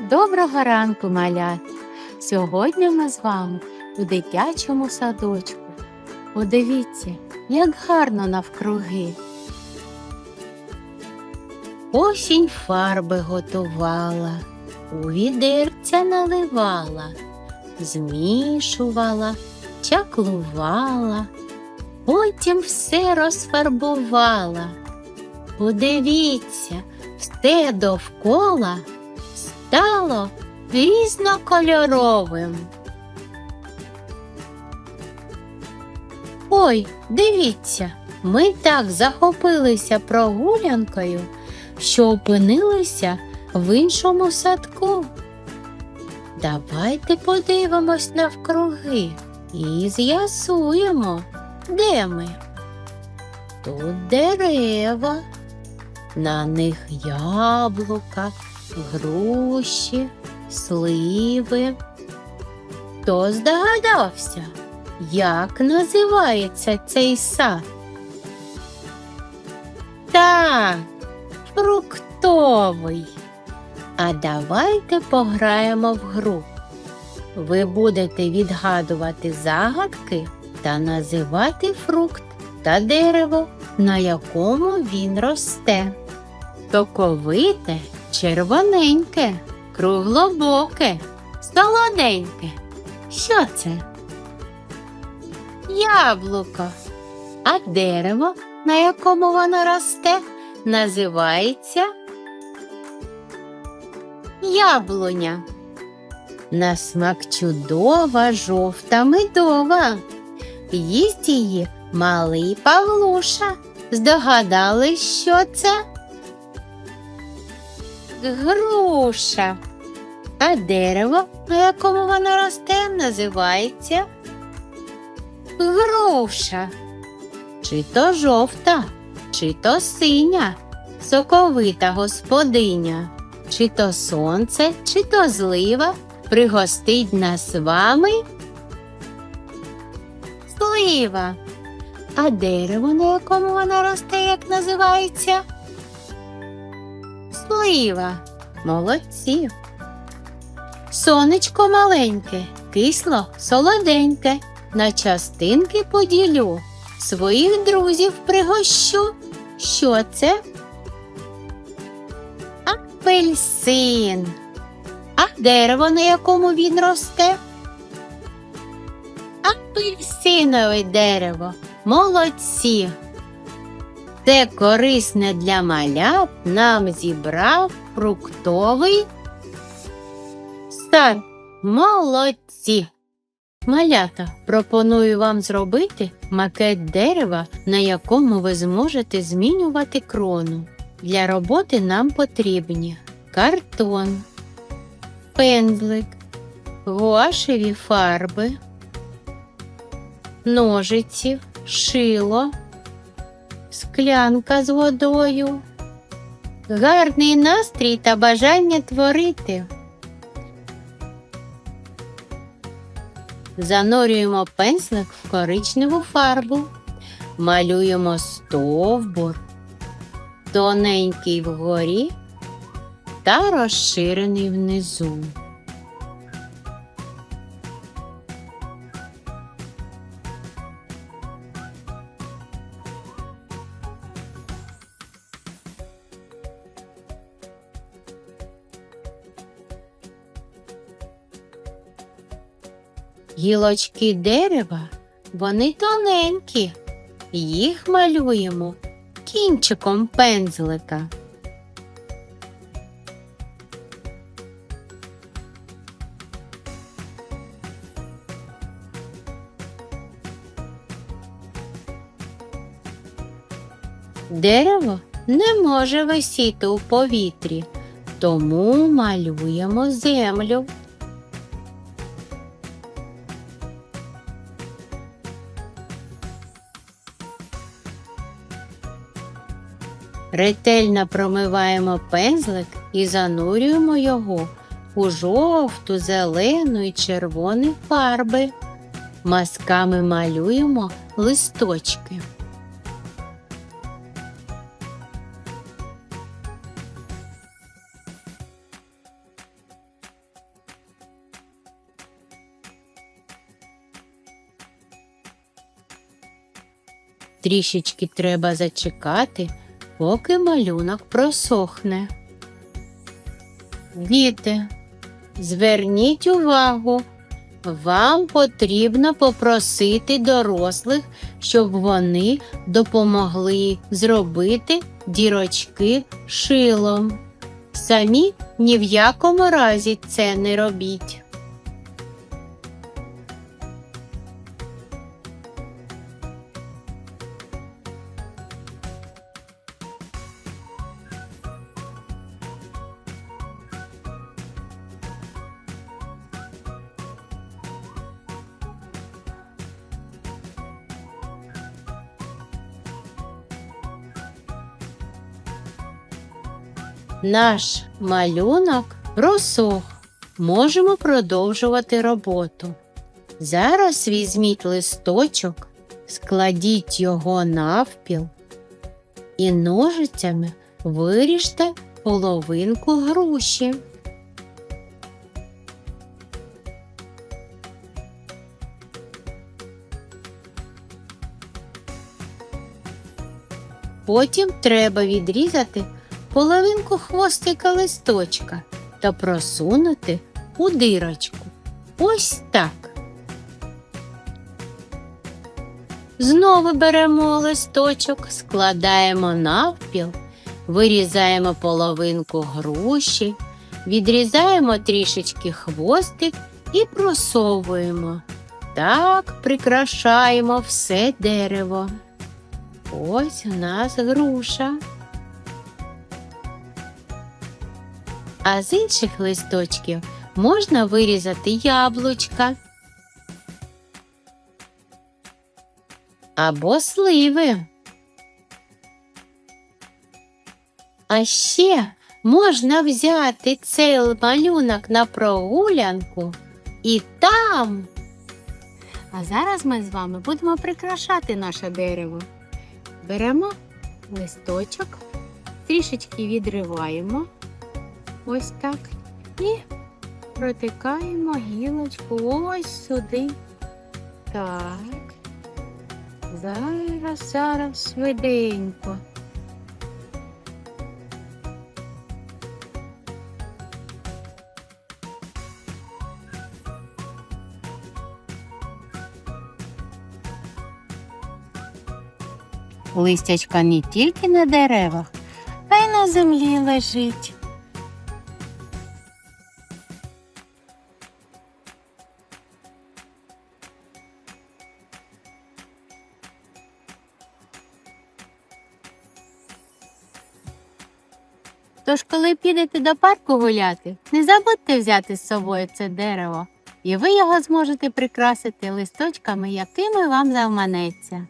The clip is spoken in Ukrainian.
Доброго ранку, малят! Сьогодні ми з вами у дитячому садочку. Подивіться, як гарно навкруги. Осінь фарби готувала, у відерця наливала, змішувала, чаклувала, потім все розфарбувала. Подивіться, все довкола стало різнокольоровим. Ой, дивіться, ми так захопилися прогулянкою, що опинилися в іншому садку. Давайте подивимось навкруги і з'ясуємо, де ми. Тут дерева, на них яблука, груші, сливи. Хто здогадався, як називається цей сад? Так, фруктовий. А давайте пограємо в гру. Ви будете відгадувати загадки та називати фрукт та дерево, на якому він росте. Соковите, червоненьке, круглобоке, солоденьке. Що це? Яблуко. А дерево, на якому воно росте, називається яблуня. На смак чудова жовта медова. Їсть її малий Павлуша. Здогадались, що це? Груша. А дерево, на якому воно росте, називається груша. Чи то жовта, чи то синя, соковита господиня, чи то сонце, чи то злива пригостить нас з вами. Слива. А дерево, на якому воно росте, як називається? Слива. Молодці. Сонечко маленьке, кисло, солоденьке. На частинки поділю. Своїх друзів пригощу. Що це? Апельсин. А дерево, на якому він росте? Апельсинове дерево. Молодці. Це корисне для малят нам зібрав фруктовий сад. Молодці. Малята, пропоную вам зробити макет дерева, на якому ви зможете змінювати крону. Для роботи нам потрібні картон, пензлик, гуашеві фарби, ножиці, шило, склянка з водою, гарний настрій та бажання творити. Занурюємо пензлик в коричневу фарбу, малюємо стовбур, тоненький вгорі та розширений внизу. Гілочки дерева, вони тоненькі. Їх малюємо кінчиком пензлика. Дерево не може висіти у повітрі, тому малюємо землю. Ретельно промиваємо пензлик і занурюємо його у жовту, зелену і червоні фарби. Масками малюємо листочки. Трішечки треба зачекати поки малюнок просохне. Діти, зверніть увагу, вам потрібно попросити дорослих, щоб вони допомогли зробити дірочки шилом. Самі ні в якому разі це не робіть. Наш малюнок просох. Можемо продовжувати роботу. Зараз візьміть листочок, складіть його навпіл і ножицями виріжте половинку груші. Потім треба відрізати половинку хвостика листочка та просунути у дирочку. Ось так. Знову беремо листочок, складаємо навпіл, вирізаємо половинку груші, відрізаємо трішечки хвостик і просовуємо. Так прикрашаємо все дерево. Ось у нас груша. А з інших листочків можна вирізати яблучка або сливи. А ще можна взяти цей малюнок на прогулянку і там. А зараз ми з вами будемо прикрашати наше дерево. Беремо листочок, трішечки відриваємо. Ось так. І протикаємо гілочку ось сюди. Так. Зараз, зараз швиденько. Листячка не тільки на деревах, а й на землі лежить. Тож, коли підете до парку гуляти, не забудьте взяти з собою це дерево, і ви його зможете прикрасити листочками, якими вам заманеться.